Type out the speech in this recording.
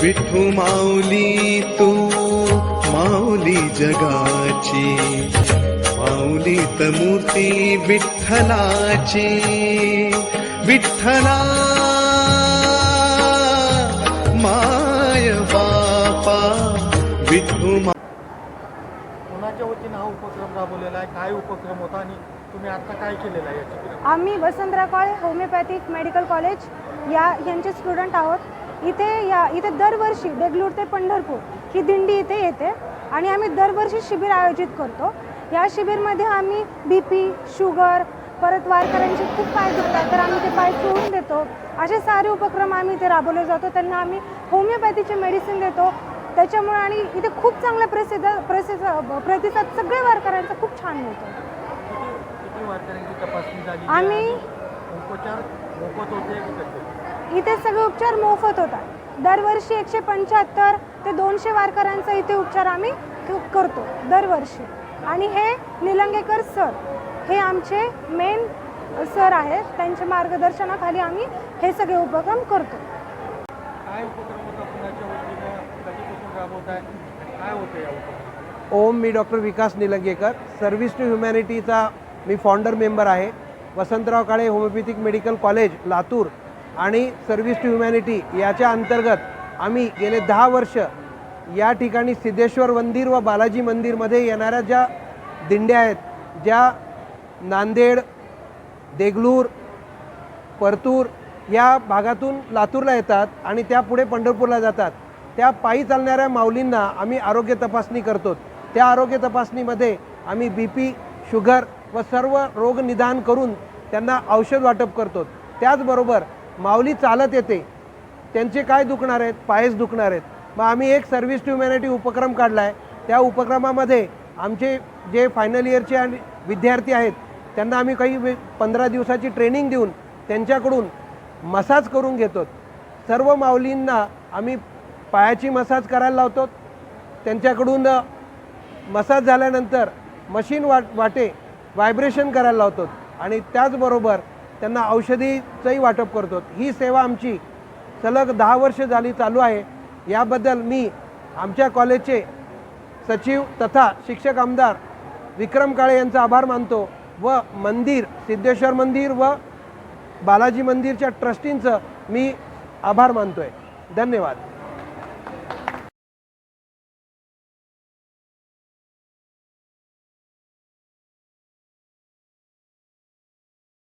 विठू माऊली तू माऊली जगाची. माऊलीत मूर्ती विठ्ठलाची. विठ्ठला माय बापा. विठू मा कोणाच्या वतीनं हा उपक्रम राबवलेला आहे? काय उपक्रम होता आणि तुम्ही आता काय केलेलं आहे आम्ही Vasantrao Kale homoeopathic medical college या यांचे स्टुडंट आहोत. इथे या इथे दरवर्षी देगलूर ते पंढरपूर ही दिंडी इथे येते. आणि आम्ही दरवर्षी शिबिर आयोजित करतो. या शिबिरमध्ये आम्ही बी पी शुगर परत वारकऱ्यांचे खूप पाय दुखतात तर आम्ही ते पाय चोळून देतो. असे सारे उपक्रम आम्ही इथे राबवले जातो. त्यांना आम्ही होमिओपॅथीचे मेडिसिन देतो. त्याच्यामुळे आणि इथे खूप चांगला प्रसिद्ध प्रसिद्ध प्रतिसाद सगळ्या वारकऱ्यांचा खूप छान मिळतो. आम्ही उपचार मोफत होते की कसे? इथे सगळे उपचार मोफत होतात. दरवर्षी एकशे पंच्याहत्तर ते दोनशे वारकऱ्यांचा इथे उपचार आम्ही करतो दरवर्षी. आणि हे निलंगेकर सर हे आमचे मेन सर आहेत. त्यांच्या मार्गदर्शनाखाली आम्ही हे सगळे उपक्रम करतो. ओम मी doctor Vikas Nilangekar. Service to ह्युमॅनिटीचा मी फाउंडर मेंबर आहे. Vasantrao Kale homeopathic medical college Latur आणि सर्व्हिस टू ह्युमॅनिटी याच्या अंतर्गत आम्ही गेले दहा वर्ष या ठिकाणी सिद्धेश्वर मंदिर व बालाजी मंदिरमध्ये येणाऱ्या ज्या दिंड्या आहेत ज्या नांदेड देगलूर परतूर या भागातून लातूरला येतात आणि त्या पुढे पंढरपूरला जातात. त्या पायी चालणाऱ्या माऊलींना आम्ही आरोग्य तपासणी करतो. त्या आरोग्य तपासणीमध्ये आम्ही बी पी शुगर व सर्व रोग निदान करून त्यांना औषध वाटप करतो. त्याचबरोबर माऊली चालत येते. त्यांचे काय दुखणार आहेत? पायच दुखणार आहेत. मग आम्ही एक सर्व्हिस टू ह्युमॅनिटी उपक्रम काढला आहे त्या उपक्रमामध्ये आमचे जे फायनल इयरचे आणि विद्यार्थी आहेत त्यांना आम्ही काही वे पंधरा दिवसाची ट्रेनिंग देऊन त्यांच्याकडून मसाज करून घेतो. सर्व माऊलींना आम्ही पायाची मसाज करायला लावतो. त्यांच्याकडून मसाज झाल्यानंतर मशीन वाट वाटे व्हायब्रेशन करायला लावतो आणि त्याचबरोबर त्यांना औषधीचंही वाटप करतो ही सेवा आमची सलग दहा वर्ष झाली चालू आहे. याबद्दल मी आमच्या कॉलेजचे सचिव तथा शिक्षक आमदार विक्रम काळे यांचा आभार मानतो व मंदिर सिद्धेश्वर मंदिर व बालाजी मंदिरच्या ट्रस्टींचं मी आभार मानतो आहे धन्यवाद.